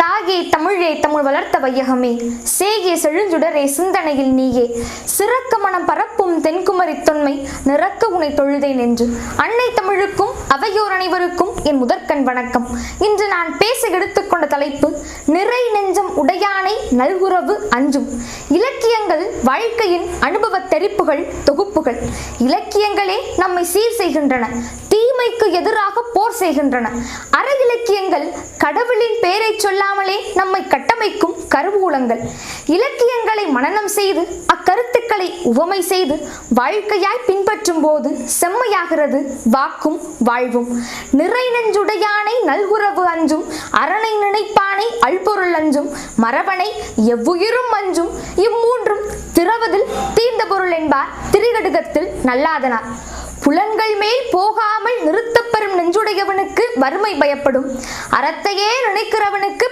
தாயே தமிழே தமிழ் வளர்த்த வையகமே. சேகே செழுஞ்சுடரே சிந்தனையில் நீயே. சிறக்க மனம் பரப்பும் தென்குமரி தொன்மை நிறக்க உனை தொழுதேன் என்று அன்னை தமிழுக்கும் அவையோர் அனைவருக்கும் என் முதற்கண் வணக்கம். இன்று நான் பேச எடுத்துக்கொண்ட தலைப்பு நிறை நெஞ்சம் உடையானை நல்குறவு அஞ்சும். இலக்கியங்கள் வாழ்க்கையின் அனுபவ தெரிப்புகள் தொகுப்புகள். இலக்கியங்களே நம்மை சீர் செய்கின்றன. தீமைக்கு எதிராக செய்கின்றன. அற இலக்கியங்கள் கடவுளின் பெயரை சொல்லாமலே நம்மை கட்டமைக்கும் கருவூலங்கள். இலக்கியங்களை மனநம் செய்து அக்கருத்துக்களை உவமை செய்து வாழ்க்கையாய் பின்பற்றும் போது செம்மையாகிறது வாக்கும் வாழ்வும். நிறை நெஞ்சுடையானை நல்குறவு அஞ்சும் அரணை நினைப்பானை அல்பொருள் அஞ்சும் மரபனை எவ்வுயிரும் அஞ்சும் இம்மூன்றும் திறவதில் தீர்ந்த பொருள் என்பார் திரிகடுகத்தில் நல்லாதனார். புலன்கள் மேல் போகாமல் நிறுத்த நெஞ்சுடையவனுக்கு வறுமை பயப்படும். அறத்தையே நினைக்கிறவனுக்கு